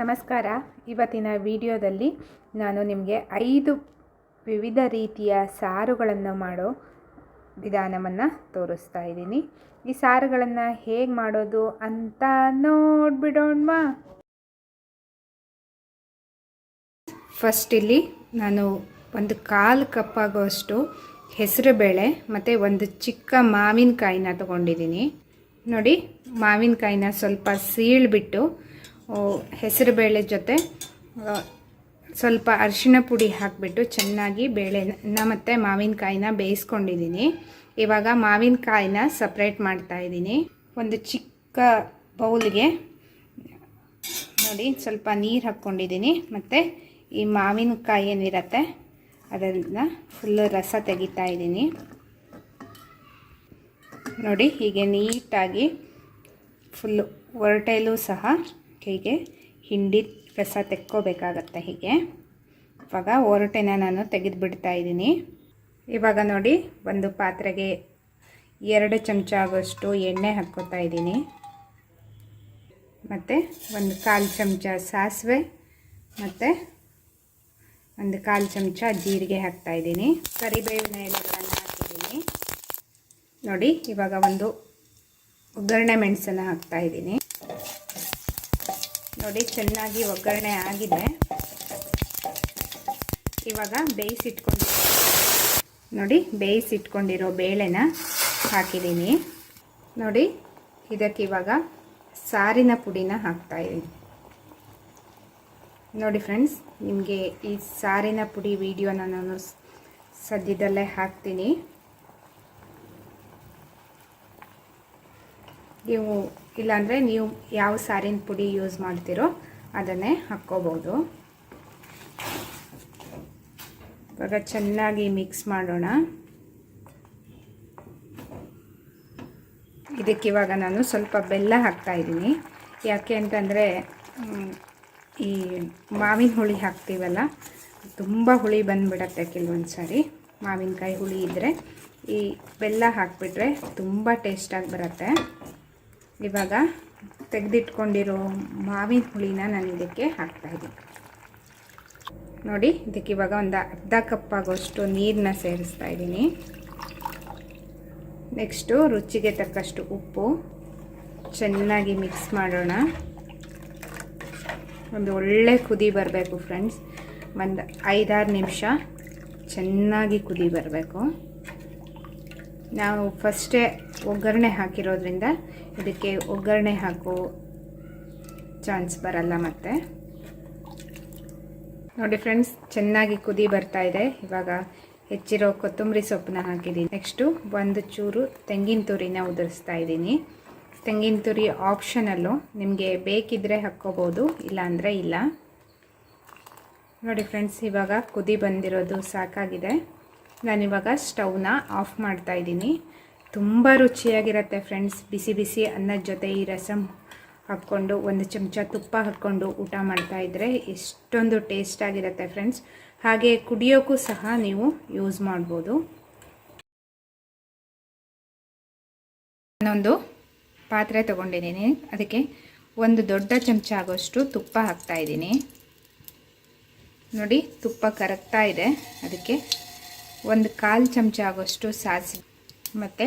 ನಮಸ್ಕಾರ. ಇವತ್ತಿನ ವಿಡಿಯೋದಲ್ಲಿ ನಾನು ನಿಮಗೆ ಐದು ವಿವಿಧ ರೀತಿಯ ಸಾರುಗಳನ್ನು ಮಾಡೋ ವಿಧಾನವನ್ನು ತೋರಿಸ್ತಾ ಇದ್ದೀನಿ. ಈ ಸಾರುಗಳನ್ನು ಹೇಗೆ ಮಾಡೋದು ಅಂತ ನೋಡ್ಬಿಡೋಣವಾ? ಫಸ್ಟ್ ಇಲ್ಲಿ ನಾನು ಒಂದು ಕಾಲು ಕಪ್ಪಾಗುವಷ್ಟು ಹೆಸರುಬೇಳೆ ಮತ್ತು ಒಂದು ಚಿಕ್ಕ ಮಾವಿನಕಾಯಿನ ತಗೊಂಡಿದ್ದೀನಿ. ನೋಡಿ, ಮಾವಿನಕಾಯಿನ ಸ್ವಲ್ಪ ಸೀಳ್ಬಿಟ್ಟು ಹೆಸರುಬೇಳೆ ಜೊತೆ ಸ್ವಲ್ಪ ಅರಿಶಿಣ ಪುಡಿ ಹಾಕಿಬಿಟ್ಟು ಚೆನ್ನಾಗಿ ಬೇಳೆನ ಮತ್ತು ಮಾವಿನಕಾಯಿನ ಬೇಯಿಸ್ಕೊಂಡಿದ್ದೀನಿ. ಇವಾಗ ಮಾವಿನಕಾಯಿನ ಸಪ್ರೇಟ್ ಮಾಡ್ತಾ ಇದ್ದೀನಿ. ಒಂದು ಚಿಕ್ಕ ಬೌಲ್ಗೆ ನೋಡಿ, ಸ್ವಲ್ಪ ನೀರು ಹಾಕ್ಕೊಂಡಿದ್ದೀನಿ. ಮತ್ತು ಈ ಮಾವಿನಕಾಯಿ ಏನಿರತ್ತೆ, ಅದನ್ನು ಫುಲ್ಲು ರಸ ತೆಗಿತಾ ಇದ್ದೀನಿ. ನೋಡಿ, ಹೀಗೆ ನೀಟಾಗಿ ಫುಲ್ಲು ಒರಟೆಯಲ್ಲೂ ಸಹ ಹೀಗೆ ಹಿಂಡಿ ರಸ ತೆಕ್ಕೋಬೇಕಾಗತ್ತೆ ಹೀಗೆ. ಇವಾಗ ಒರಟೆನ ನಾನು ತೆಗೆದು ಬಿಡ್ತಾ ಇದ್ದೀನಿ. ಇವಾಗ ನೋಡಿ ಒಂದು ಪಾತ್ರೆಗೆ ಎರಡು ಚಮಚ ಆಗೋಷ್ಟು ಎಣ್ಣೆ ಹಾಕ್ಕೋತಾ ಇದ್ದೀನಿ. ಮತ್ತು ಒಂದು ಕಾಲು ಚಮಚ ಸಾಸಿವೆ ಮತ್ತು ಒಂದು ಕಾಲು ಚಮಚ ಜೀರಿಗೆ ಹಾಕ್ತಾ ಇದ್ದೀನಿ. ಕರಿಬೇವಿನ ಎಲೆಗಳನ್ನು ಹಾಕಿದ್ದೀನಿ. ನೋಡಿ ಇವಾಗ ಒಂದು ಒಗ್ಗರಣೆ ಮೆಣಸನ್ನು ಹಾಕ್ತಾ ಇದ್ದೀನಿ. ನೋಡಿ, ಚೆನ್ನಾಗಿ ಒಗ್ಗರಣೆ ಆಗಿದೆ. ಇವಾಗ ಬೇಯಿಸಿಟ್ಕೊಂಡು, ನೋಡಿ, ಬೇಯಿಸಿಟ್ಕೊಂಡಿರೋ ಬೇಳೆನ ಹಾಕಿದ್ದೀನಿ. ನೋಡಿ, ಇದಕ್ಕೆ ಇವಾಗ ಸಾರಿನ ಪುಡಿನ ಹಾಕ್ತಾಯಿದ್ದೀನಿ ನೋಡಿ ಫ್ರೆಂಡ್ಸ್, ನಿಮಗೆ ಈ ಸಾರಿನ ಪುಡಿ ವಿಡಿಯೋನ ನಾನು ಸದ್ಯದಲ್ಲೇ ಹಾಕ್ತೀನಿ. ನೀವು ಇಲ್ಲಾಂದರೆ ನೀವು ಯಾವ ಸಾರಿನ ಪುಡಿ ಯೂಸ್ ಮಾಡ್ತೀರೋ ಅದನ್ನೇ ಹಾಕ್ಕೋಬೋದು. ಇವಾಗ ಚೆನ್ನಾಗಿ ಮಿಕ್ಸ್ ಮಾಡೋಣ. ಇದಕ್ಕೆ ಇವಾಗ ನಾನು ಸ್ವಲ್ಪ ಬೆಲ್ಲ ಹಾಕ್ತಾ ಇದ್ದೀನಿ. ಯಾಕೆ ಅಂತಂದರೆ ಈ ಮಾವಿನ ಹುಳಿ ಹಾಕ್ತೀವಲ್ಲ, ತುಂಬ ಹುಳಿ ಬಂದುಬಿಡತ್ತೆ ಕೆಲವೊಂದು ಸಾರಿ. ಮಾವಿನಕಾಯಿ ಹುಳಿ ಇದ್ದರೆ ಈ ಬೆಲ್ಲ ಹಾಕಿಬಿಟ್ರೆ ತುಂಬ ಟೇಸ್ಟಾಗಿ ಬರುತ್ತೆ. ಇವಾಗ ತೆಗೆದಿಟ್ಕೊಂಡಿರೋ ಮಾವಿನ ಹುಳಿನ ನಾನು ಇದಕ್ಕೆ ಹಾಕ್ತಾಯಿದ್ದೀನಿ ನೋಡಿ, ಇದಕ್ಕೆ ಇವಾಗ ಒಂದು ಅರ್ಧ ಕಪ್ ಆಗೋಷ್ಟು ನೀರನ್ನ ಸೇರಿಸ್ತಾ ಇದ್ದೀನಿ. ನೆಕ್ಸ್ಟು ರುಚಿಗೆ ತಕ್ಕಷ್ಟು ಉಪ್ಪು ಚೆನ್ನಾಗಿ ಮಿಕ್ಸ್ ಮಾಡೋಣ. ಒಂದು ಒಳ್ಳೆ ಕುದಿ ಬರಬೇಕು ಫ್ರೆಂಡ್ಸ್ ಒಂದು ಐದಾರು ನಿಮಿಷ ಚೆನ್ನಾಗಿ ಕುದಿ ಬರಬೇಕು. ನಾವು ಫಸ್ಟೇ ಒಗ್ಗರಣೆ ಹಾಕಿರೋದ್ರಿಂದ ಇದಕ್ಕೆ ಒಗ್ಗರಣೆ ಹಾಕೋ ಚಾನ್ಸ್ ಬರಲ್ಲ ಮತ್ತೆ. ನೋಡಿ ಫ್ರೆಂಡ್ಸ್, ಚೆನ್ನಾಗಿ ಕುದಿ ಬರ್ತಾ ಇದೆ. ಇವಾಗ ಹೆಚ್ಚಿರೋ ಕೊತ್ತಂಬರಿ ಸೊಪ್ಪನ್ನ ಹಾಕಿದ್ದೀನಿ. ನೆಕ್ಸ್ಟು ಒಂದು ಚೂರು ತೆಂಗಿನ ತುರಿನ ಉದುರಿಸ್ತಾ ಇದ್ದೀನಿ. ತೆಂಗಿನ ತುರಿ ಆಪ್ಷನಲ್ಲು ನಿಮಗೆ ಬೇಕಿದ್ದರೆ ಹಾಕ್ಕೋಬೋದು, ಇಲ್ಲಾಂದರೆ ಇಲ್ಲ. ನೋಡಿ ಫ್ರೆಂಡ್ಸ್, ಇವಾಗ ಕುದಿ ಬಂದಿರೋದು ಸಾಕಾಗಿದೆ. ನಾನಿವಾಗ ಸ್ಟವ್ನ ಆಫ್ ಮಾಡ್ತಾ ಇದ್ದೀನಿ. ತುಂಬ ರುಚಿಯಾಗಿರುತ್ತೆ ಫ್ರೆಂಡ್ಸ್. ಬಿಸಿ ಬಿಸಿ ಅನ್ನದ ಜೊತೆ ಈ ರಸಮ್ ಹಾಕ್ಕೊಂಡು, ಒಂದು ಚಮಚ ತುಪ್ಪ ಹಾಕ್ಕೊಂಡು ಊಟ ಮಾಡ್ತಾ ಇದ್ದರೆ ಎಷ್ಟೊಂದು ಟೇಸ್ಟ್ ಆಗಿರುತ್ತೆ ಫ್ರೆಂಡ್ಸ್. ಹಾಗೆ ಕುಡಿಯೋಕ್ಕೂ ಸಹ ನೀವು ಯೂಸ್ ಮಾಡ್ಬೋದು. ನಾನೊಂದು ಪಾತ್ರೆ ತೊಗೊಂಡಿದ್ದೀನಿ. ಅದಕ್ಕೆ ಒಂದು ದೊಡ್ಡ ಚಮಚ ಆಗೋಷ್ಟು ತುಪ್ಪ ಹಾಕ್ತಾ ಇದ್ದೀನಿ. ನೋಡಿ, ತುಪ್ಪ ಕರಗ್ತಾ ಇದೆ. ಅದಕ್ಕೆ ಒಂದು ಕಾಲು ಚಮಚ ಆಗೋಷ್ಟು ಸಾಸಿವೆ ಮತ್ತು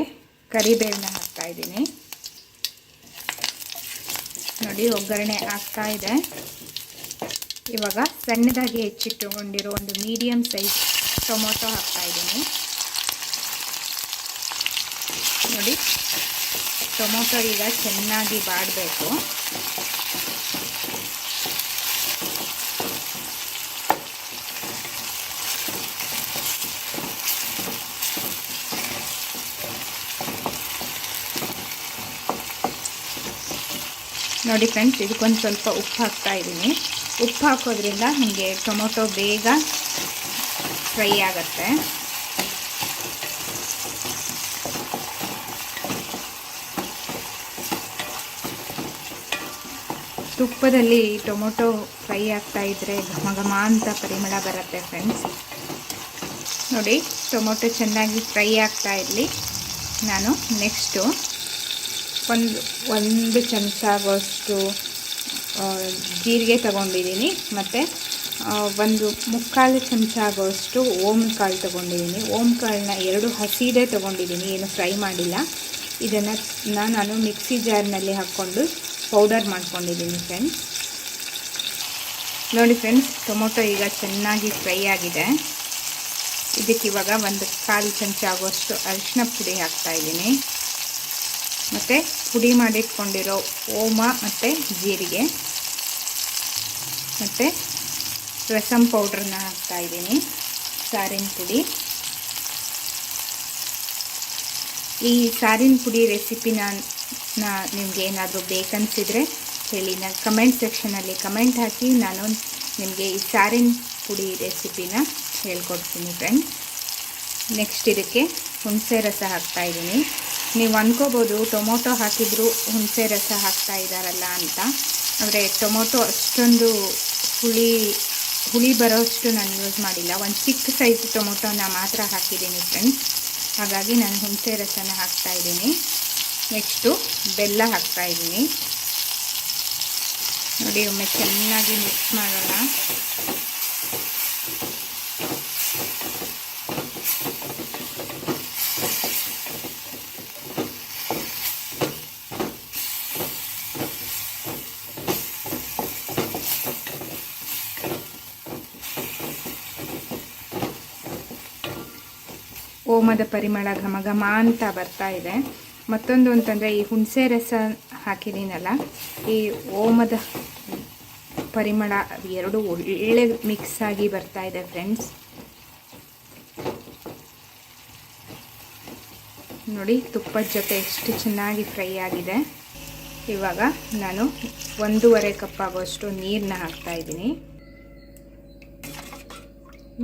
ಕರಿಬೇವನ್ನ ಹಾಕ್ತಾ ಇದ್ದೀನಿ. ನೋಡಿ, ಒಗ್ಗರಣೆ ಆಗ್ತಾ ಇದೆ. ಇವಾಗ ಸಣ್ಣದಾಗಿ ಹೆಚ್ಚಿಟ್ಟುಕೊಂಡಿರೋ ಒಂದು ಮೀಡಿಯಮ್ ಸೈಜ್ ಟೊಮೊಟೊ ಹಾಕ್ತಾ ಇದ್ದೀನಿ. ನೋಡಿ, ಟೊಮೊಟೊ ಈಗ ಚೆನ್ನಾಗಿ ಬಾಡಬೇಕು. ನೋಡಿ ಫ್ರೆಂಡ್ಸ್, ಇದಕ್ಕೊಂದು ಸ್ವಲ್ಪ ಉಪ್ಪು ಹಾಕ್ತಾ ಇದ್ದೀನಿ. ಉಪ್ಪು ಹಾಕೋದ್ರಿಂದ ನಮಗೆ ಟೊಮೊಟೊ ಬೇಗ ಫ್ರೈ ಆಗುತ್ತೆ. ತುಪ್ಪದಲ್ಲಿ ಟೊಮೊಟೊ ಫ್ರೈ ಆಗ್ತಾ ಇದ್ದರೆ ಘಮ ಘಮ ಅಂತ ಪರಿಮಳ ಬರುತ್ತೆ ಫ್ರೆಂಡ್ಸ್. ನೋಡಿ, ಟೊಮೊಟೊ ಚೆನ್ನಾಗಿ ಫ್ರೈ ಆಗ್ತಾ ಇರಲಿ. ನಾನು ನೆಕ್ಸ್ಟು ಒಂದು ಒಂದು ಚಮಚ ಆಗೋಷ್ಟು ಜೀರಿಗೆ ತಗೊಂಡಿದ್ದೀನಿ. ಮತ್ತು ಒಂದು ಮುಕ್ಕಾಲು ಚಮಚ ಆಗೋಷ್ಟು ಓಮ್ ಕಾಳು ತೊಗೊಂಡಿದ್ದೀನಿ. ಓಮ್ ಕಾಳನ್ನ ಎರಡು ಹಸಿದೇ ತೊಗೊಂಡಿದ್ದೀನಿ. ಏನು ಫ್ರೈ ಮಾಡಿಲ್ಲ. ಇದನ್ನು ನಾನು ಮಿಕ್ಸಿ ಜಾರ್ನಲ್ಲಿ ಹಾಕ್ಕೊಂಡು ಪೌಡರ್ ಮಾಡ್ಕೊಂಡಿದ್ದೀನಿ ಫ್ರೆಂಡ್ಸ್. ನೋಡಿ ಫ್ರೆಂಡ್ಸ್, ಟೊಮೊಟೊ ಈಗ ಚೆನ್ನಾಗಿ ಫ್ರೈ ಆಗಿದೆ. ಇದಕ್ಕೆ ಇವಾಗ ಒಂದು ಕಾಲು ಚಮಚ ಆಗುವಷ್ಟು ಅರಿಶಿನ ಪುಡಿ ಹಾಕ್ತಾಯಿದ್ದೀನಿ ಮತ್ತು ಪುಡಿ ಮಾಡಿಟ್ಕೊಂಡಿರೋ ಓಮ ಮತ್ತು ಜೀರಿಗೆ. ಮತ್ತು ರಸಂ ಪೌಡ್ರನ್ನ ಹಾಕ್ತಾಯಿದ್ದೀನಿ ಸಾರಿನ ಪುಡಿ. ಈ ಸಾರಿನ ಪುಡಿ ರೆಸಿಪಿನ ನಿಮಗೆ ಏನಾದರೂ ಬೇಕನ್ಸಿದ್ರೆ ಹೇಳಿ ನಾನು ಕಮೆಂಟ್ ಸೆಕ್ಷನಲ್ಲಿ ಕಮೆಂಟ್ ಹಾಕಿ. ನಾನು ನಿಮಗೆ ಈ ಸಾರಿನ ಪುಡಿ ರೆಸಿಪಿನ ಹೇಳ್ಕೊಡ್ತೀನಿ ಫ್ರೆಂಡ್ಸ್ ನೆಕ್ಸ್ಟ್ ಇದಕ್ಕೆ ಹುಣಸೆ ರಸ ಹಾಕ್ತಾಯಿದ್ದೀನಿ ನೀವು ಅನ್ಕೋಬೋದು, ಟೊಮೊಟೊ ಹಾಕಿದ್ರು ಹುಣಸೆ ರಸ ಹಾಕ್ತಾ ಇದ್ದಾರಲ್ಲ ಅಂತ. ಆದರೆ ಟೊಮೊಟೊ ಅಷ್ಟೊಂದು ಹುಳಿ ಹುಳಿ ಬರೋಷ್ಟು ನಾನು ಯೂಸ್ ಮಾಡಿಲ್ಲ. ಒಂದು ಚಿಕ್ಕ ಸೈಜ್ ಟೊಮೊಟೊನ ಮಾತ್ರ ಹಾಕಿದ್ದೀನಿ ಫ್ರೆಂಡ್ಸ್ ಹಾಗಾಗಿ ನಾನು ಹುಣಸೆ ರಸನ ಹಾಕ್ತಾ ಇದ್ದೀನಿ. ನೆಕ್ಸ್ಟು ಬೆಲ್ಲ ಹಾಕ್ತಾ ಇದ್ದೀನಿ. ನೋಡಿ ಒಮ್ಮೆ ಚೆನ್ನಾಗಿ ಮಿಕ್ಸ್ ಮಾಡೋಣ. ಓಮದ ಪರಿಮಳ ಘಮ ಘಮ ಅಂತ ಬರ್ತಾ ಇದೆ. ಮತ್ತೊಂದು ಅಂತಂದರೆ ಈ ಹುಣಸೆ ರಸ ಹಾಕಿದ್ದೀನಲ್ಲ, ಈ ಓಮದ ಪರಿಮಳ ಎರಡು ಒಳ್ಳೆ ಮಿಕ್ಸ್ ಆಗಿ ಬರ್ತಾ ಇದೆ ಫ್ರೆಂಡ್ಸ್ ನೋಡಿ, ತುಪ್ಪದ ಜೊತೆ ಎಷ್ಟು ಚೆನ್ನಾಗಿ ಫ್ರೈ ಆಗಿದೆ. ಇವಾಗ ನಾನು ಒಂದೂವರೆ ಕಪ್ ಆಗೋಷ್ಟು ನೀರನ್ನ ಹಾಕ್ತಾ ಇದ್ದೀನಿ.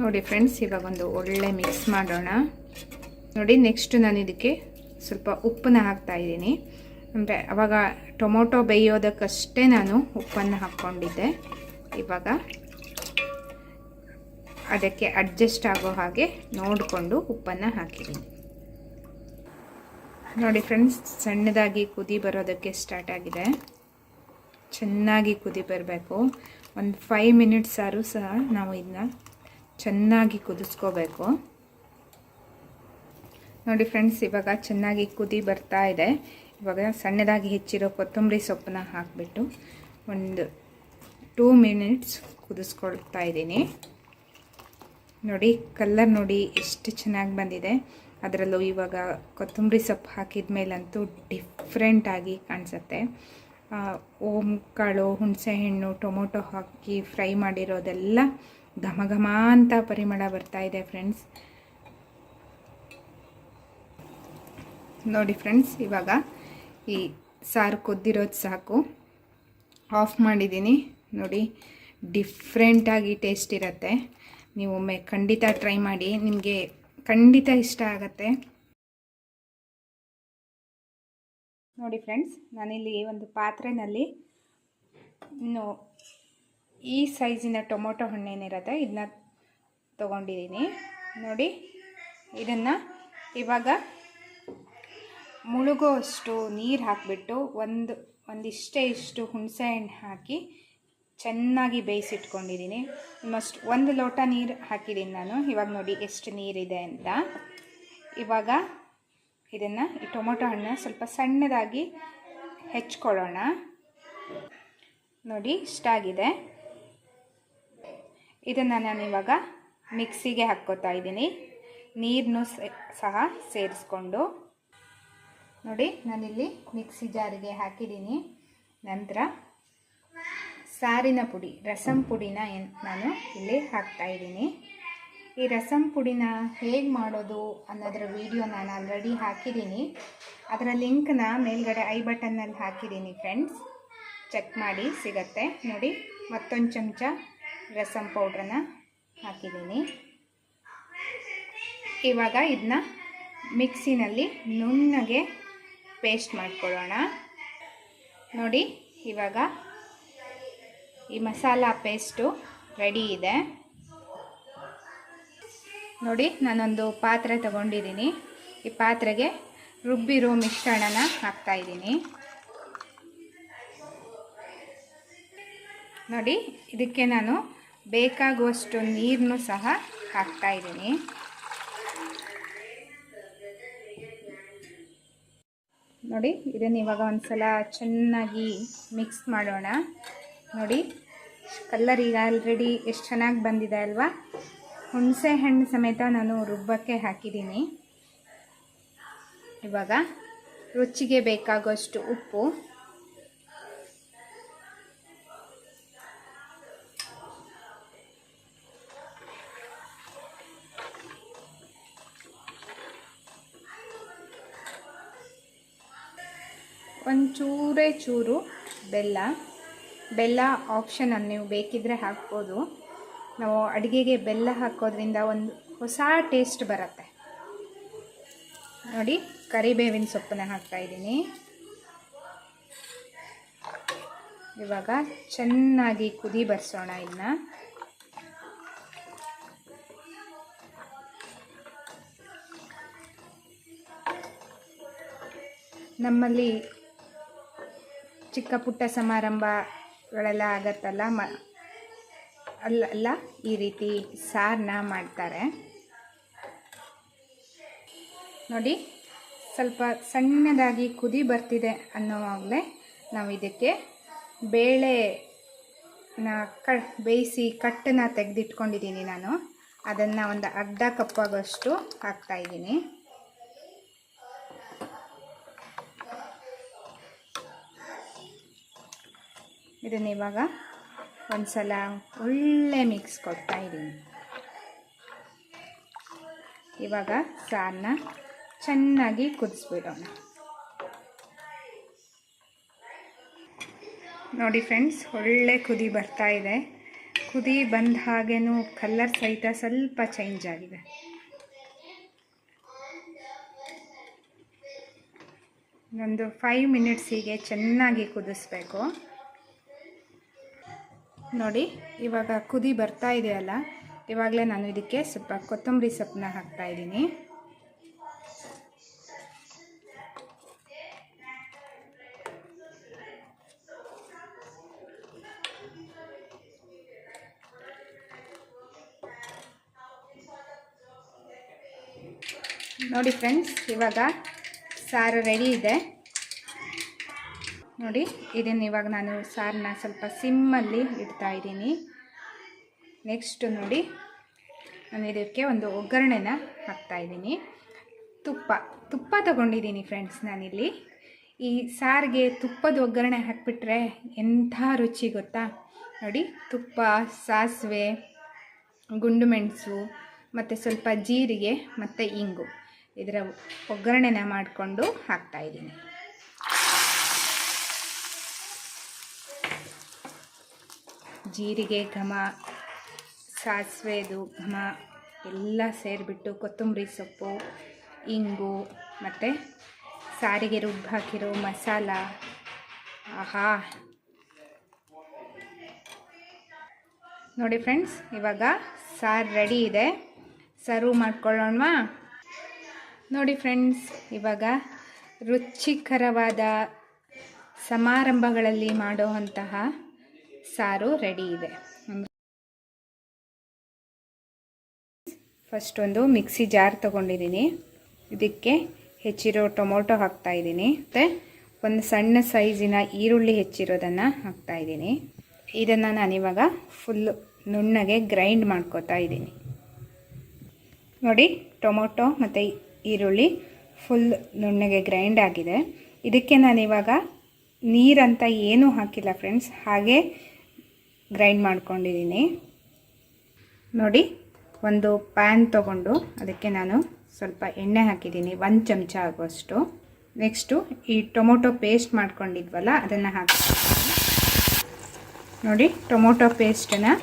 ನೋಡಿ ಫ್ರೆಂಡ್ಸ್ ಇವಾಗ ಒಂದು ಒಳ್ಳೆ ಮಿಕ್ಸ್ ಮಾಡೋಣ. ನೋಡಿ ನೆಕ್ಸ್ಟ್ ನಾನು ಇದಕ್ಕೆ ಸ್ವಲ್ಪ ಉಪ್ಪನ್ನ ಹಾಕ್ತಾ ಇದ್ದೀನಿ. ಅಂದರೆ ಅವಾಗ ಟೊಮೊಟೊ ಬೇಯೋದಕ್ಕಷ್ಟೇ ನಾನು ಉಪ್ಪನ್ನು ಹಾಕ್ಕೊಂಡಿದ್ದೆ. ಇವಾಗ ಅದಕ್ಕೆ ಅಡ್ಜಸ್ಟ್ ಆಗೋ ಹಾಗೆ ನೋಡಿಕೊಂಡು ಉಪ್ಪನ್ನು ಹಾಕಿದ್ದೀನಿ. ನೋಡಿ ಫ್ರೆಂಡ್ಸ್ ಸಣ್ಣದಾಗಿ ಕುದಿ ಬರೋದಕ್ಕೆ ಸ್ಟಾರ್ಟ್ ಆಗಿದೆ. ಚೆನ್ನಾಗಿ ಕುದಿ ಬರಬೇಕು. ಒಂದು ಫೈವ್ ಮಿನಿಟ್ಸ್ ಆದರೂ ಸಹ ನಾವು ಇದನ್ನ ಚೆನ್ನಾಗಿ ಕುದಿಸ್ಕೋಬೇಕು. ನೋಡಿ ಫ್ರೆಂಡ್ಸ್, ಇವಾಗ ಚೆನ್ನಾಗಿ ಕುದಿ ಬರ್ತಾ ಇದೆ. ಇವಾಗ ಸಣ್ಣದಾಗಿ ಹೆಚ್ಚಿರೋ ಕೊತ್ತಂಬರಿ ಸೊಪ್ಪನ್ನ ಹಾಕಿಬಿಟ್ಟು ಒಂದು ಟೂ ಮಿನಿಟ್ಸ್ ಕುದಿಸ್ಕೊಳ್ತಾ ಇದ್ದೀನಿ. ನೋಡಿ ಕಲ್ಲರ್ ನೋಡಿ ಎಷ್ಟು ಚೆನ್ನಾಗಿ ಬಂದಿದೆ. ಅದರಲ್ಲೂ ಇವಾಗ ಕೊತ್ತಂಬರಿ ಸೊಪ್ಪು ಹಾಕಿದ ಮೇಲಂತೂ ಡಿಫ್ರೆಂಟಾಗಿ ಕಾಣಿಸುತ್ತೆ. ಓಮ್ ಕಾಳು ಹುಣಸೆಹಣ್ಣು ಟೊಮೊಟೊ ಹಾಕಿ ಫ್ರೈ ಮಾಡಿರೋದೆಲ್ಲ ಘಮ ಘಮ ಅಂತ ಪರಿಮಳ ಬರ್ತಾ ಇದೆ ಫ್ರೆಂಡ್ಸ್. ನೋಡಿ ಫ್ರೆಂಡ್ಸ್ ಇವಾಗ ಈ ಸಾರು ಕುದ್ದಿರೋದು ಸಾಕು. ಆಫ್ ಮಾಡಿದ್ದೀನಿ. ನೋಡಿ ಡಿಫ್ರೆಂಟಾಗಿ ಟೇಸ್ಟ್ ಇರುತ್ತೆ. ನೀವು ಒಮ್ಮೆ ಖಂಡಿತ ಟ್ರೈ ಮಾಡಿ. ನಿಮಗೆ ಖಂಡಿತ ಇಷ್ಟ ಆಗುತ್ತೆ. ನೋಡಿ ಫ್ರೆಂಡ್ಸ್ ನಾನಿಲ್ಲಿ ಒಂದು ಪಾತ್ರೆಯಲ್ಲಿ ಇನ್ನು ಈ ಸೈಜಿನ ಟೊಮೊಟೊ ಹಣ್ಣೇನಿರುತ್ತೆ ಇದನ್ನ ತೊಗೊಂಡಿದ್ದೀನಿ. ನೋಡಿ, ಇದನ್ನು ಇವಾಗ ಮುಳುಗೋ ಅಷ್ಟು ನೀರು ಹಾಕಿಬಿಟ್ಟು ಒಂದು, ಒಂದಿಷ್ಟೇ ಇಷ್ಟು ಹುಣಸೆ ಹಣ್ಣು ಹಾಕಿ ಚೆನ್ನಾಗಿ ಬೇಯಿಸಿಟ್ಕೊಂಡಿದ್ದೀನಿ ಆಲ್ಮೋಸ್ಟ್ ಒಂದು ಲೋಟ ನೀರು ಹಾಕಿದ್ದೀನಿ ನಾನು. ಇವಾಗ ನೋಡಿ ಎಷ್ಟು ನೀರಿದೆ ಅಂತ. ಇವಾಗ ಇದನ್ನು ಈ ಟೊಮೊಟೊ ಹಣ್ಣು ಸ್ವಲ್ಪ ಸಣ್ಣದಾಗಿ ಹೆಚ್ಕೊಳ್ಳೋಣ. ನೋಡಿ ಇಷ್ಟಾಗಿದೆ ಇದನ್ನು ನಾನು ಇವಾಗ ಮಿಕ್ಸಿಗೆ ಹಾಕ್ಕೋತಾ ಇದ್ದೀನಿ ನೀರನ್ನು ಸಹ ಸೇರಿಸ್ಕೊಂಡು. ನೋಡಿ, ನಾನಿಲ್ಲಿ ಮಿಕ್ಸಿ ಜಾರಿಗೆ ಹಾಕಿದ್ದೀನಿ. ನಂತರ ಸಾರಿನ ಪುಡಿ, ರಸಂ ಪುಡಿನ ನಾನು ಇಲ್ಲಿ ಹಾಕ್ತಾ ಇದ್ದೀನಿ. ಈ ರಸಂ ಪುಡಿನ ಹೇಗೆ ಮಾಡೋದು ಅನ್ನೋದರ ವಿಡಿಯೋ ನಾನು ಆಲ್ರೆಡಿ ಹಾಕಿದ್ದೀನಿ. ಅದರ ಲಿಂಕ್ನ ಮೇಲ್ಗಡೆ ಐ ಬಟನ್ನಲ್ಲಿ ಹಾಕಿದ್ದೀನಿ ಫ್ರೆಂಡ್ಸ್ ಚೆಕ್ ಮಾಡಿ ಸಿಗತ್ತೆ. ನೋಡಿ, ಮತ್ತೊಂದು ಚಮಚ ರಸಂ ಪೌಡ್ರನ್ನ ಹಾಕಿದ್ದೀನಿ. ಇವಾಗ ಇದನ್ನ ಮಿಕ್ಸಿನಲ್ಲಿ ನುಣ್ಣಗೆ ಪೇಸ್ಟ್ ಮಾಡ್ಕೊಳ್ಳೋಣ. ನೋಡಿ, ಇವಾಗ ಈ ಮಸಾಲ ಪೇಸ್ಟು ರೆಡಿ ಇದೆ. ನೋಡಿ, ನಾನೊಂದು ಪಾತ್ರೆ ತಗೊಂಡಿದ್ದೀನಿ. ಈ ಪಾತ್ರೆಗೆ ರುಬ್ಬಿರೋ ಮಿಶ್ರಣನ ಹಾಕ್ತಾಯಿದ್ದೀನಿ ನೋಡಿ, ಇದಕ್ಕೆ ನಾನು ಬೇಕಾಗುವಷ್ಟು ನೀರನ್ನು ಸಹ ಹಾಕ್ತಾ ನೋಡಿ, ಇದನ್ನು ಇವಾಗ ಒಂದ್ಸಲ ಚೆನ್ನಾಗಿ ಮಿಕ್ಸ್ ಮಾಡೋಣ. ನೋಡಿ ಕಲ್ಲರ್ ಈಗ ಆಲ್ರೆಡಿ ಎಷ್ಟು ಚೆನ್ನಾಗಿ ಬಂದಿದೆ ಅಲ್ವಾ? ಹುಣಸೆ ಹಣ್ಣು ಸಮೇತ ನಾನು ರುಬ್ಬಕ್ಕೆ ಹಾಕಿದ್ದೀನಿ. ಇವಾಗ ರುಚಿಗೆ ಬೇಕಾಗುವಷ್ಟು ಉಪ್ಪು. ಚೂರು, ಬೆಲ್ಲ. ಬೆಲ್ಲ ಆಪ್ಷನನ್ನು ನೀವು ಬೇಕಿದ್ದರೆ ಹಾಕ್ಬೋದು. ನಾವು ಅಡುಗೆಗೆ ಬೆಲ್ಲ ಹಾಕೋದ್ರಿಂದ ಒಂದು ಹೊಸ ಟೇಸ್ಟ್ ಬರುತ್ತೆ. ನೋಡಿ, ಕರಿಬೇವಿನ ಸೊಪ್ಪನ್ನ ಹಾಕ್ತಾ ಇದ್ದೀನಿ. ಇವಾಗ ಚೆನ್ನಾಗಿ ಕುದಿ ಬರ್ಸೋಣ ಇದನ್ನ ನಮ್ಮಲ್ಲಿ ಚಿಕ್ಕ ಪುಟ್ಟ ಸಮಾರಂಭಗಳೆಲ್ಲ ಆಗತ್ತಲ್ಲ, ಮ, ಅಲ್ಲ ಈ ರೀತಿ ಸಾರನ್ನ ಮಾಡ್ತಾರೆ. ನೋಡಿ, ಸ್ವಲ್ಪ ಸಣ್ಣದಾಗಿ ಕುದಿ ಬರ್ತಿದೆ ಅನ್ನೋವಾಗಲೇ ನಾವು ಇದಕ್ಕೆ ಬೇಳೆ ಕ, ಬೇಯಿಸಿ ಕಟ್ಟನ್ನು ತೆಗೆದಿಟ್ಕೊಂಡಿದ್ದೀನಿ ನಾನು. ಅದನ್ನು ಒಂದು ಅರ್ಧ ಕಪ್ಪಾಗೋಷ್ಟು ಹಾಕ್ತಾಯಿದ್ದೀನಿ ಇದನ್ನ ಇವಾಗ. ಒಂದ್ಸಲ ಒಳ್ಳೆ ಮಿಕ್ಸ್ ಕೊಡ್ತಾ ಇದ್ದೀನಿ. ಇವಾಗ ಸಾರನ್ನ ಚೆನ್ನಾಗಿ ಕುದಿಸ್ಬಿಡೋಣ. ನೋಡಿ ಫ್ರೆಂಡ್ಸ್ ಒಳ್ಳೆ ಕುದಿ ಬರ್ತಾ ಇದೆ. ಕುದಿ ಬಂದ ಹಾಗೇನೂ ಕಲರ್ ಸಹಿತ ಸ್ವಲ್ಪ ಚೇಂಜ್ ಆಗಿದೆ. ಒಂದು ಫೈವ್ ಮಿನಿಟ್ಸಿಗೆ ಚೆನ್ನಾಗಿ ಕುದಿಸ್ಬೇಕು. ನೋಡಿ, ಇವಾಗ ಕುದಿ ಬರ್ತಾ ಇದೆಯಲ್ಲ ಇವಾಗಲೇ ನಾನು ಇದಕ್ಕೆ ಸ್ವಲ್ಪ ಕೊತ್ತಂಬರಿ ಸೊಪ್ಪನ್ನ ಹಾಕ್ತಾ ಇದ್ದೀನಿ. ನೋಡಿ ಫ್ರೆಂಡ್ಸ್ ಇವಾಗ ಸಾರು ರೆಡಿ ಇದೆ. ನೋಡಿ, ಇದನ್ನು ಇವಾಗ ನಾನು ಸಾರನ್ನ ಸ್ವಲ್ಪ ಸಿಮ್ಮಲ್ಲಿ ಇಡ್ತಾ ಇದ್ದೀನಿ. ನೆಕ್ಸ್ಟು ನೋಡಿ, ನಾನು ಇದಕ್ಕೆ ಒಂದು ಒಗ್ಗರಣೆನ ಹಾಕ್ತಾ ಇದ್ದೀನಿ. ತುಪ್ಪ ತುಪ್ಪ ತಗೊಂಡಿದ್ದೀನಿ ಫ್ರೆಂಡ್ಸ್ ನಾನಿಲ್ಲಿ. ಈ ಸಾರಿಗೆ ತುಪ್ಪದ ಒಗ್ಗರಣೆ ಹಾಕಿಬಿಟ್ರೆ ಎಂಥ ರುಚಿ ಗೊತ್ತಾ? ನೋಡಿ, ತುಪ್ಪ, ಸಾಸಿವೆ, ಗುಂಡು ಮೆಣಸು, ಮತ್ತು ಸ್ವಲ್ಪ ಜೀರಿಗೆ, ಮತ್ತು ಇಂಗು. ಇದರ ಒಗ್ಗರಣೆನ ಮಾಡಿಕೊಂಡು ಹಾಕ್ತಾಯಿದ್ದೀನಿ ಜೀರಿಗೆ, ಘಮ ಸಾಸಿವೆದು ಘಮ ಎಲ್ಲ ಸೇರಿಬಿಟ್ಟು ಕೊತ್ತಂಬರಿ ಸೊಪ್ಪು, ಇಂಗು ಮತ್ತು ಸಾರಿಗೆ ರುಬ್ಬಿ ಹಾಕಿರೋ ಮಸಾಲ. ಆಹಾ. ನೋಡಿ ಫ್ರೆಂಡ್ಸ್, ಇವಾಗ ಸಾರು ರೆಡಿ ಇದೆ. ಸರ್ವ್ ಮಾಡ್ಕೊಳ್ಳೋಣವಾ? ನೋಡಿ ಫ್ರೆಂಡ್ಸ್, ಇವಾಗ ರುಚಿಕರವಾದ ಸಮಾರಂಭಗಳಲ್ಲಿ ಮಾಡುವಂತಹ ಸಾರು ರೆಡಿ ಇದೆ. ಫಸ್ಟ್ ಒಂದು ಮಿಕ್ಸಿ ಜಾರ್ ತೊಗೊಂಡಿದ್ದೀನಿ. ಇದಕ್ಕೆ ಹೆಚ್ಚಿರೋ ಟೊಮೊಟೊ ಹಾಕ್ತಾ ಇದ್ದೀನಿ. ಮತ್ತು ಒಂದು ಸಣ್ಣ ಸೈಜಿನ ಈರುಳ್ಳಿ ಹೆಚ್ಚಿರೋದನ್ನು ಹಾಕ್ತಾ ಇದ್ದೀನಿ. ಇದನ್ನು ನಾನಿವಾಗ ಫುಲ್ ನುಣ್ಣಗೆ ಗ್ರೈಂಡ್ ಮಾಡ್ಕೋತಾ ಇದ್ದೀನಿ. ನೋಡಿ, ಟೊಮೊಟೊ ಮತ್ತು ಈರುಳ್ಳಿ ಫುಲ್ ನುಣ್ಣಗೆ ಗ್ರೈಂಡ್ ಆಗಿದೆ. ಇದಕ್ಕೆ ನಾನಿವಾಗ ನೀರಂತ ಏನೂ ಹಾಕಿಲ್ಲ ಫ್ರೆಂಡ್ಸ್ ಹಾಗೆ ಗ್ರೈಂಡ್ ಮಾಡ್ಕೊಂಡಿದ್ದೀನಿ. ನೋಡಿ, ಒಂದು ಪ್ಯಾನ್ ತಗೊಂಡು ಅದಕ್ಕೆ ನಾನು ಸ್ವಲ್ಪ ಎಣ್ಣೆ ಹಾಕಿದ್ದೀನಿ, ಒಂದು ಚಮಚ ಆಗುವಷ್ಟು. ನೆಕ್ಸ್ಟು ಈ ಟೊಮೊಟೊ ಪೇಸ್ಟ್ ಮಾಡ್ಕೊಂಡಿದ್ವಲ್ಲ, ಅದನ್ನು ಹಾಕಿ ನೋಡಿ, ಟೊಮೊಟೊ ಪೇಸ್ಟನ್ನು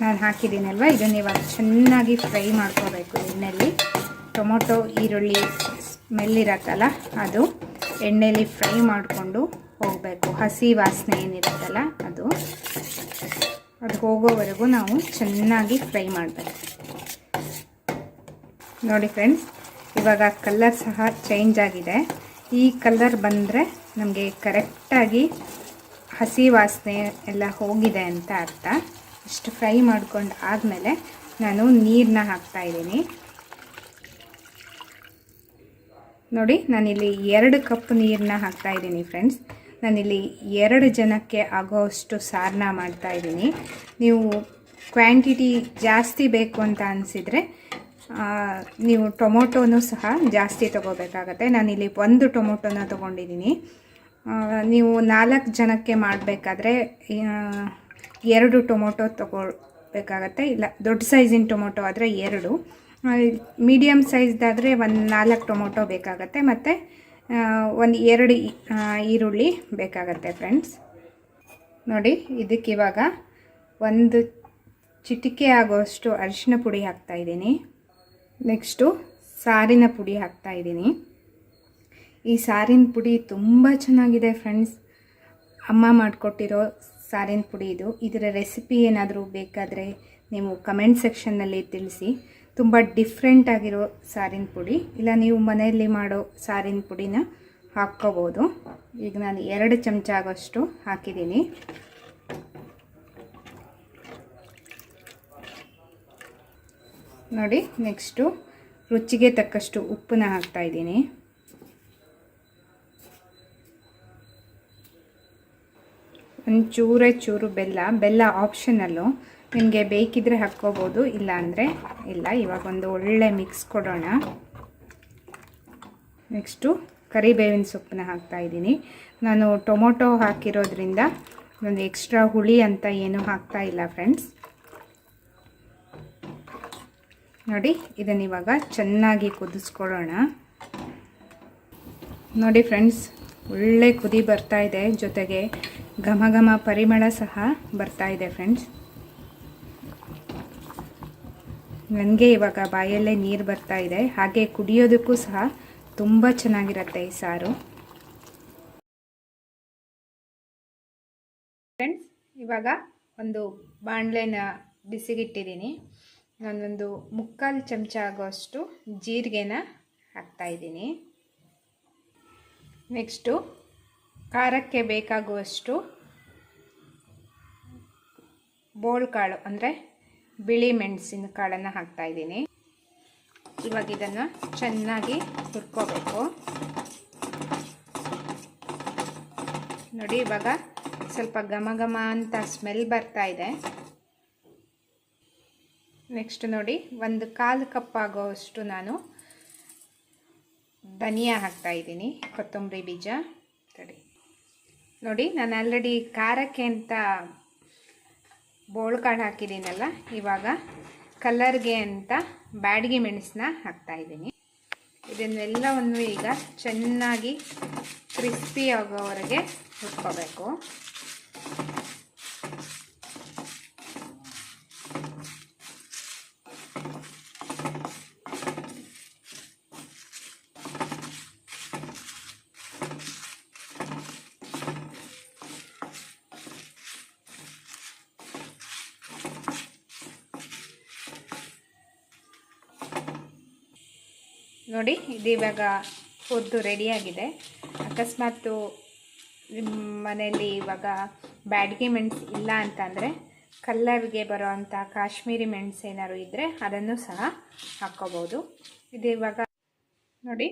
ನಾನು ಹಾಕಿದ್ದೀನಲ್ವ ಇದನ್ನು ಇವಾಗ ಚೆನ್ನಾಗಿ ಫ್ರೈ ಮಾಡ್ಕೋಬೇಕು ಎಣ್ಣೆಯಲ್ಲಿ ಟೊಮೊಟೊ, ಈರುಳ್ಳಿ, ಸ್ಮೆಲ್ ಇರತ್ತಲ್ಲ, ಅದು ಎಣ್ಣೆಯಲ್ಲಿ ಫ್ರೈ ಮಾಡಿಕೊಂಡು ಹೋಗಬೇಕು. ಹಸಿ ವಾಸನೆ ಏನಿರುತ್ತಲ್ಲ ಅದು. ಅದು ಹೋಗೋವರೆಗೂ ನಾವು ಚೆನ್ನಾಗಿ ಫ್ರೈ ಮಾಡಬೇಕು. ನೋಡಿ ಫ್ರೆಂಡ್ಸ್ ಇವಾಗ ಕಲರ್ ಸಹ ಚೇಂಜ್ ಆಗಿದೆ. ಈ ಕಲರ್ ಬಂದರೆ ನಮಗೆ ಕರೆಕ್ಟಾಗಿ ಹಸಿ ವಾಸನೆ ಎಲ್ಲ ಹೋಗಿದೆ ಅಂತ ಅರ್ಥ. ಇಷ್ಟು ಫ್ರೈ ಮಾಡ್ಕೊಂಡು ಆದಮೇಲೆ ನಾನು ನೀರನ್ನ ಹಾಕ್ತಾ ಇದ್ದೀನಿ. ನೋಡಿ, ನಾನಿಲ್ಲಿ ಎರಡು ಕಪ್ ನೀರನ್ನ ಹಾಕ್ತಾ ಇದ್ದೀನಿ ಫ್ರೆಂಡ್ಸ್ ನಾನಿಲ್ಲಿ ಎರಡು ಜನಕ್ಕೆ ಆಗೋಷ್ಟು ಸಾರನ್ನ ಮಾಡ್ತಾ ಇದ್ದೀನಿ. ನೀವು ಕ್ವಾಂಟಿಟಿ ಜಾಸ್ತಿ ಬೇಕು ಅಂತ ಅನಿಸಿದರೆ ನೀವು ಟೊಮೊಟೊನೂ ಸಹ ಜಾಸ್ತಿ ತೊಗೋಬೇಕಾಗತ್ತೆ. ನಾನಿಲ್ಲಿ ಒಂದು ಟೊಮೊಟೊನ ತೊಗೊಂಡಿದ್ದೀನಿ. ನೀವು ನಾಲ್ಕು ಜನಕ್ಕೆ ಮಾಡಬೇಕಾದ್ರೆ ಎರಡು ಟೊಮೊಟೊ ತೊಗೊಳ್ಬೇಕಾಗತ್ತೆ ಇಲ್ಲ, ದೊಡ್ಡ ಸೈಜಿನ ಟೊಮೊಟೊ ಆದರೆ ಎರಡು. ಮೀಡಿಯಮ್ ಸೈಜ್ದಾದರೆ ಒಂದು ನಾಲ್ಕು ಟೊಮೊಟೊ ಬೇಕಾಗತ್ತೆ. ಮತ್ತು ಒಂದು ಎರಡು ಈರುಳ್ಳಿ ಬೇಕಾಗತ್ತೆ ಫ್ರೆಂಡ್ಸ್ ನೋಡಿ, ಇದಕ್ಕೆ ಇವಾಗ ಒಂದು ಚಿಟಿಕೆ ಆಗೋಷ್ಟು ಅರಿಶಿನ ಪುಡಿ ಹಾಕ್ತಾ ಇದ್ದೀನಿ. ನೆಕ್ಸ್ಟು ಸಾರಿನ ಪುಡಿ ಹಾಕ್ತಾ ಇದ್ದೀನಿ. ಈ ಸಾರಿನ ಪುಡಿ ತುಂಬ ಚೆನ್ನಾಗಿದೆ ಫ್ರೆಂಡ್ಸ್ ಅಮ್ಮ ಮಾಡಿಕೊಟ್ಟಿರೋ ಸಾರಿನ ಪುಡಿ ಇದು. ಇದರ ರೆಸಿಪಿ ಏನಾದರೂ ಬೇಕಾದರೆ ನೀವು ಕಮೆಂಟ್ ಸೆಕ್ಷನ್ನಲ್ಲಿ ತಿಳಿಸಿ. ತುಂಬ ಡಿಫ್ರೆಂಟ್ ಆಗಿರೋ ಸಾರಿನ ಪುಡಿ. ಇಲ್ಲ, ನೀವು ಮನೆಯಲ್ಲಿ ಮಾಡೋ ಸಾರಿನ ಪುಡಿನ ಹಾಕ್ಕೋಬೋದು. ಈಗ ನಾನು ಎರಡು ಚಮಚ ಆಗೋಷ್ಟು ಹಾಕಿದ್ದೀನಿ. ನೋಡಿ ನೆಕ್ಸ್ಟು ರುಚಿಗೆ ತಕ್ಕಷ್ಟು ಉಪ್ಪನ್ನ ಹಾಕ್ತಾಯಿದ್ದೀನಿ ಒಂದು ಚೂರೇ ಚೂರು ಬೆಲ್ಲ. ಬೆಲ್ಲ ಆಪ್ಷನಲ್ಲು ನಿಮಗೆ ಬೇಕಿದ್ರೆ ಹಾಕ್ಕೋಬೋದು ಇಲ್ಲ ಅಂದರೆ ಇಲ್ಲ. ಇವಾಗ ಒಂದು ಒಳ್ಳೆ ಮಿಕ್ಸ್ ಕೊಡೋಣ. ನೆಕ್ಸ್ಟು ಕರಿಬೇವಿನ ಸೊಪ್ಪನ್ನ ಹಾಕ್ತಾ ಇದ್ದೀನಿ. ನಾನು ಟೊಮೊಟೊ ಹಾಕಿರೋದ್ರಿಂದ ಒಂದು ಎಕ್ಸ್ಟ್ರಾ ಹುಳಿ ಅಂತ ಏನೂ ಹಾಕ್ತಾ ಇಲ್ಲ ಫ್ರೆಂಡ್ಸ್ ನೋಡಿ, ಇದನ್ನು ಇವಾಗ ಚೆನ್ನಾಗಿ ಕುದಿಸ್ಕೊಳ್ಳೋಣ ನೋಡಿ ಫ್ರೆಂಡ್ಸ್ ಒಳ್ಳೆ ಕುದಿ ಬರ್ತಾ ಇದೆ. ಜೊತೆಗೆ ಘಮ ಘಮ ಪರಿಮಳ ಸಹ ಬರ್ತಾ ಇದೆ ಫ್ರೆಂಡ್ಸ್ ನನಗೆ ಇವಾಗ ಬಾಯಲ್ಲೇ ನೀರು ಬರ್ತಾ ಇದೆ. ಹಾಗೆ ಕುಡಿಯೋದಕ್ಕೂ ಸಹ ತುಂಬ ಚೆನ್ನಾಗಿರುತ್ತೆ ಈ ಸಾರು. ಫ್ರೆಂಡ್ಸ್ ಇವಾಗ ಒಂದು ಬಾಣಲೆನ ಬಿಸಿಗಿಟ್ಟಿದ್ದೀನಿ. ನಾನೊಂದು ಮುಕ್ಕಾಲು ಚಮಚ ಆಗೋಷ್ಟು ಜೀರಿಗೆನ ಹಾಕ್ತಾಯಿದ್ದೀನಿ ನೆಕ್ಸ್ಟು ಖಾರಕ್ಕೆ ಬೇಕಾಗುವಷ್ಟು ಬೋಳು ಕಾಳು ಅಂದರೆ ಬಿಳಿ ಮೆಣಸಿನ ಕಾಳನ್ನು ಹಾಕ್ತಾಯಿದ್ದೀನಿ ಇವಾಗ ಇದನ್ನು ಚೆನ್ನಾಗಿ ಹುರ್ಕೋಬೇಕು. ನೋಡಿ, ಇವಾಗ ಸ್ವಲ್ಪ ಘಮ ಘಮ ಅಂತ ಸ್ಮೆಲ್ ಬರ್ತಾ ಇದೆ. ನೆಕ್ಸ್ಟ್ ನೋಡಿ, ಒಂದು ಕಾಲು ಕಪ್ ಆಗೋಷ್ಟು ನಾನು ಧನಿಯಾ ಹಾಕ್ತಾ ಇದ್ದೀನಿ, ಕೊತ್ತಂಬರಿ ಬೀಜ. ನೋಡಿ ನಾನು ಆಲ್ರೆಡಿ ಖಾರಕ್ಕೆ ಅಂತ ಬೋಳ್ಕಾಳು ಹಾಕಿದ್ದೀನಲ್ಲ, ಇವಾಗ ಕಲರ್ಗೆ ಅಂತ ಬ್ಯಾಡಗಿ ಮೆಣಸನ್ನ ಹಾಕ್ತಾ ಇದ್ದೀನಿ. ಇದನ್ನೆಲ್ಲವನ್ನು ಈಗ ಚೆನ್ನಾಗಿ ಕ್ರಿಸ್ಪಿ ಆಗೋವರೆಗೆ ಹುರ್ಕೋಬೇಕು ನೋಡಿ ಇದು ಇವಾಗ ಹುರಿದು ರೆಡಿಯಾಗಿದೆ. ಅಕಸ್ಮಾತು ನಿಮ್ಮ ಮನೆಯಲ್ಲಿ ಇವಾಗ ಬ್ಯಾಡ್ಗೆ ಮೆಣಸು ಇಲ್ಲ ಅಂತಂದರೆ ಕಲ್ಲರ್ಗೆ ಬರೋ ಅಂಥ ಕಾಶ್ಮೀರಿ ಮೆಣಸು ಏನಾದ್ರು ಇದ್ದರೆ ಅದನ್ನು ಸಹ ಹಾಕ್ಕೋಬೋದು. ಇದು ಇವಾಗ ನೋಡಿ,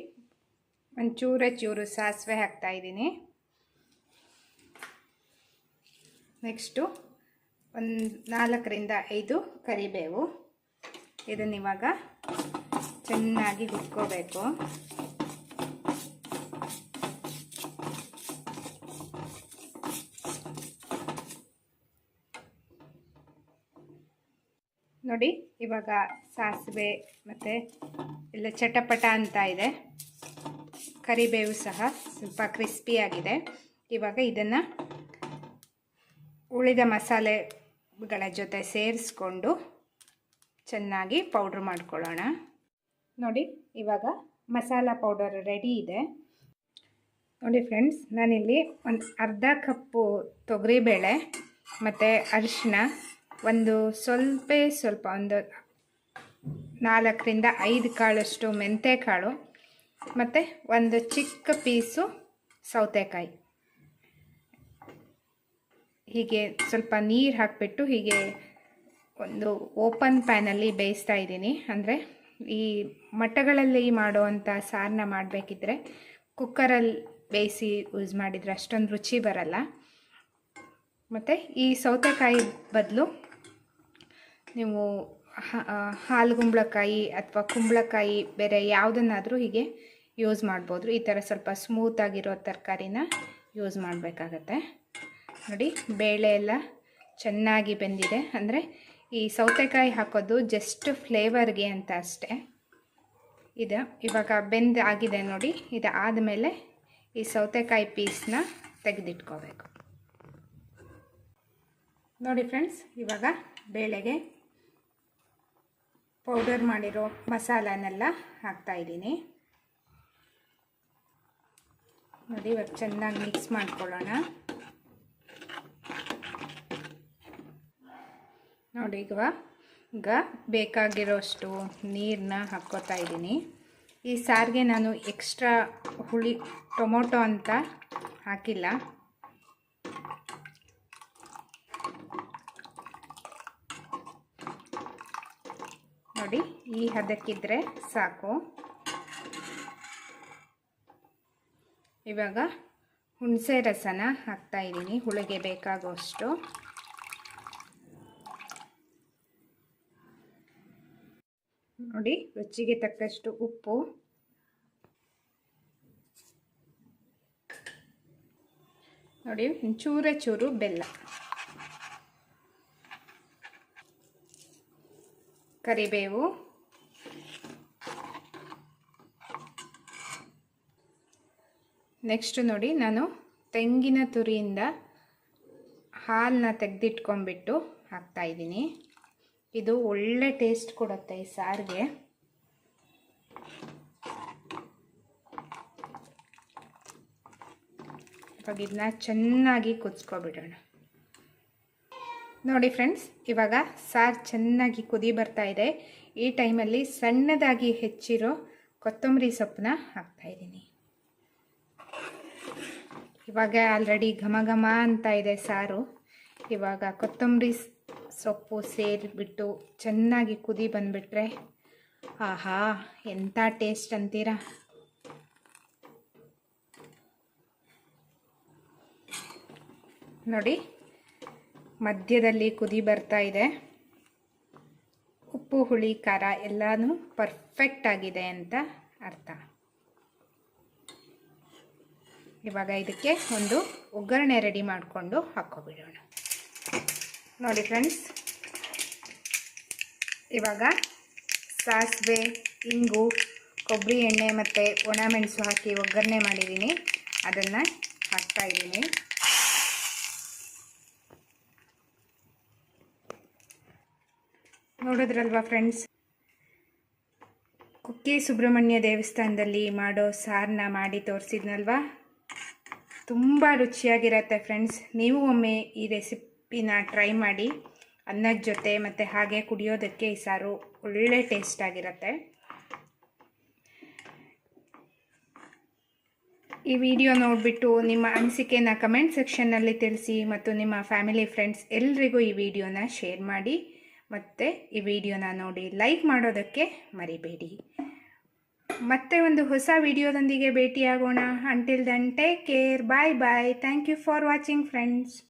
ಒಂಚೂರ ಚೂರು ಸಾಸಿವೆ ಹಾಕ್ತಾಯಿದ್ದೀನಿ ನೆಕ್ಸ್ಟು ಒಂದು ನಾಲ್ಕರಿಂದ ಐದು ಕರಿಬೇವು. ಇದನ್ನಿವಾಗ ಚೆನ್ನಾಗಿ ಹುರ್ಕೋಬೇಕು. ನೋಡಿ, ಇವಾಗ ಸಾಸಿವೆ ಮತ್ತು ಎಲ್ಲ ಚಟಪಟ ಅಂತ ಇದೆ. ಕರಿಬೇವು ಸಹ ಸ್ವಲ್ಪ ಕ್ರಿಸ್ಪಿಯಾಗಿದೆ ಇವಾಗ ಇದನ್ನು ಉಳಿದ ಮಸಾಲೆಗಳ ಜೊತೆ ಸೇರಿಸ್ಕೊಂಡು ಚೆನ್ನಾಗಿ ಪೌಡ್ರ್ ಮಾಡ್ಕೊಳ್ಳೋಣ. ನೋಡಿ, ಇವಾಗ ಮಸಾಲ ಪೌಡರ್ ರೆಡಿ ಇದೆ. ನೋಡಿ ಫ್ರೆಂಡ್ಸ್ ನಾನಿಲ್ಲಿ ಒಂದು ಅರ್ಧ ಕಪ್ಪು ತೊಗರಿಬೇಳೆ ಮತ್ತು ಅರಿಶಿನ ಒಂದು ಸ್ವಲ್ಪ ಸ್ವಲ್ಪ ಒಂದು ನಾಲ್ಕರಿಂದ ಐದು ಕಾಳಷ್ಟು ಮೆಂತೆಕಾಳು ಮತ್ತು ಒಂದು ಚಿಕ್ಕ ಪೀಸು ಸೌತೆಕಾಯಿ. ಹೀಗೆ ಸ್ವಲ್ಪ ನೀರು ಹಾಕಿಬಿಟ್ಟು ಹೀಗೆ ಒಂದು ಓಪನ್ ಪ್ಯಾನಲ್ಲಿ ಬೇಯಿಸ್ತಾ ಇದ್ದೀನಿ. ಅಂದರೆ ಈ ಮಠಗಳಲ್ಲಿ ಮಾಡುವಂಥ ಸಾರನ್ನ ಮಾಡಬೇಕಿದ್ರೆ ಕುಕ್ಕರಲ್ಲಿ ಬೇಯಿಸಿ ಯೂಸ್ ಮಾಡಿದರೆ ಅಷ್ಟೊಂದು ರುಚಿ ಬರಲ್ಲ. ಮತ್ತು ಈ ಸೌತೆಕಾಯಿ ಬದಲು ನೀವು ಹಾಲುಗುಂಬಳಕಾಯಿ ಅಥವಾ ಕುಂಬಳಕಾಯಿ ಬೇರೆ ಯಾವುದನ್ನಾದರೂ ಹೀಗೆ ಯೂಸ್ ಮಾಡ್ಬೋದು. ಈ ಥರ ಸ್ವಲ್ಪ ಸ್ಮೂತಾಗಿರೋ ತರಕಾರಿನ ಯೂಸ್ ಮಾಡಬೇಕಾಗತ್ತೆ. ನೋಡಿ, ಬೇಳೆ ಎಲ್ಲ ಚೆನ್ನಾಗಿ ಬೆಂದಿದೆ. ಅಂದರೆ ಈ ಸೌತೆಕಾಯಿ ಹಾಕೋದು ಜಸ್ಟ್ ಫ್ಲೇವರ್ಗೆ ಅಂತ ಅಷ್ಟೇ. ಇದು ಇವಾಗ ಬೆಂದು ಆಗಿದೆ ನೋಡಿ, ಇದು ಆದಮೇಲೆ ಈ ಸೌತೆಕಾಯಿ ಪೀಸ್ನ ತೆಗೆದಿಟ್ಕೋಬೇಕು. ನೋಡಿ ಫ್ರೆಂಡ್ಸ್ ಇವಾಗ ಬೇಳೆಗೆ ಪೌಡರ್ ಮಾಡಿರೋ ಮಸಾಲನೆಲ್ಲ ಹಾಕ್ತಾಯಿದ್ದೀನಿ ನೋಡಿ ಇವಾಗ ಚೆನ್ನಾಗಿ ಮಿಕ್ಸ್ ಮಾಡ್ಕೊಳ್ಳೋಣ. ನೋಡಿ ಈಗ ಈಗ ಬೇಕಾಗಿರೋಷ್ಟು ನೀರನ್ನ ಹಾಕ್ಕೋತಾ ಇದ್ದೀನಿ. ಈ ಸಾರಿಗೆ ನಾನು ಎಕ್ಸ್ಟ್ರಾ ಹುಳಿ, ಟೊಮೊಟೊ ಅಂತ ಹಾಕಿಲ್ಲ. ನೋಡಿ, ಈ ಹದಕ್ಕಿದ್ರೆ ಸಾಕು. ಇವಾಗ ಹುಣಸೆ ರಸನ ಹಾಕ್ತಾ ಇದ್ದೀನಿ, ಹುಳಿಗೆ ಬೇಕಾಗುವಷ್ಟು. ನೋಡಿ, ರುಚಿಗೆ ತಕ್ಕಷ್ಟು ಉಪ್ಪು. ನೋಡಿ ಚೂರ ಚೂರು ಬೆಲ್ಲ. ಕರಿಬೇವು. ನೆಕ್ಸ್ಟ್ ನೋಡಿ, ನಾನು ತೆಂಗಿನ ತುರಿಯಿಂದ ಹಾಲನ್ನ ತೆಗೆದಿಟ್ಕೊಂಡ್ಬಿಟ್ಟು ಹಾಕ್ತಾಯಿದ್ದೀನಿ ಇದು ಒಳ್ಳೆ ಟೇಸ್ಟ್ ಕೊಡುತ್ತೆ ಈ ಸಾರಿಗೆ. ಇವಾಗ ಇದನ್ನ ಚೆನ್ನಾಗಿ ಕುದಿಸ್ಕೊಬಿಡೋಣ. ನೋಡಿ ಫ್ರೆಂಡ್ಸ್, ಇವಾಗ ಸಾರು ಚೆನ್ನಾಗಿ ಕುದಿ ಬರ್ತಾ ಇದೆ. ಈ ಟೈಮಲ್ಲಿ ಸಣ್ಣದಾಗಿ ಹೆಚ್ಚಿರೋ ಕೊತ್ತಂಬರಿ ಸೊಪ್ಪನ್ನ ಹಾಕ್ತಾಯಿದ್ದೀನಿ ಇವಾಗ ಆಲ್ರೆಡಿ ಘಮ ಘಮ ಅಂತ ಇದೆ ಸಾರು. ಇವಾಗ ಕೊತ್ತಂಬರಿ ಸೊಪ್ಪು ಸೇರಿಬಿಟ್ಟು ಚೆನ್ನಾಗಿ ಕುದಿ ಬಂದುಬಿಟ್ರೆ, ಆಹಾ ಎಂಥ ಟೇಸ್ಟ್ ಅಂತೀರಾ? ನೋಡಿ, ಮಧ್ಯದಲ್ಲಿ ಕುದಿ ಬರ್ತಾ ಇದೆ. ಉಪ್ಪು, ಹುಳಿ, ಖಾರ ಎಲ್ಲನೂ ಪರ್ಫೆಕ್ಟ್ ಆಗಿದೆ ಅಂತ ಅರ್ಥ. ಇವಾಗ ಇದಕ್ಕೆ ಒಂದು ಒಗ್ಗರಣೆ ರೆಡಿ ಮಾಡಿಕೊಂಡು ಹಾಕ್ಕೊಬಿಡೋಣ. ನೋಡಿ ಫ್ರೆಂಡ್ಸ್. ಇವಾಗ ಸಾಸಿವೆ, ಇಂಗು, ಕೊಬ್ಬರಿ ಎಣ್ಣೆ ಮತ್ತು ಒಣಮೆಣಸು ಹಾಕಿ ಒಗ್ಗರಣೆ ಮಾಡಿದ್ದೀನಿ. ಅದನ್ನು ಹಾಕ್ತಾಯಿದ್ದೀನಿ ನೋಡಿದ್ರಲ್ವಾ ಫ್ರೆಂಡ್ಸ್? ಕುಕ್ಕೆ ಸುಬ್ರಹ್ಮಣ್ಯ ದೇವಸ್ಥಾನದಲ್ಲಿ ಮಾಡೋ ಸಾರನ್ನ ಮಾಡಿ ತೋರಿಸಿದ್ನಲ್ವಾ? ತುಂಬ ರುಚಿಯಾಗಿರತ್ತೆ ಫ್ರೆಂಡ್ಸ್. ನೀವು ಒಮ್ಮೆ ಈ ರೆಸಿಪಿನ ಟ್ರೈ ಮಾಡಿ ಅನ್ನದ ಜೊತೆ ಮತ್ತು ಹಾಗೆ ಕುಡಿಯೋದಕ್ಕೆ ಈ ಸಾರು ಒಳ್ಳೆ ಟೇಸ್ಟ್ ಆಗಿರುತ್ತೆ. ಈ ವಿಡಿಯೋ ನೋಡಿಬಿಟ್ಟು ನಿಮ್ಮ ಅನಿಸಿಕೆನ ಕಮೆಂಟ್ ಸೆಕ್ಷನ್ನಲ್ಲಿ ತಿಳಿಸಿ ಮತ್ತು ನಿಮ್ಮ ಫ್ಯಾಮಿಲಿ ಫ್ರೆಂಡ್ಸ್ ಎಲ್ರಿಗೂ ಈ ವಿಡಿಯೋನ ಶೇರ್ ಮಾಡಿ ಮತ್ತು ಈ ವಿಡಿಯೋನ ನೋಡಿ ಲೈಕ್ ಮಾಡೋದಕ್ಕೆ ಮರಿಬೇಡಿ. ಮತ್ತೆ ಒಂದು ಹೊಸ ವಿಡಿಯೋದೊಂದಿಗೆ ಭೇಟಿಯಾಗೋಣ. Until then take care bye bye thank you for watching friends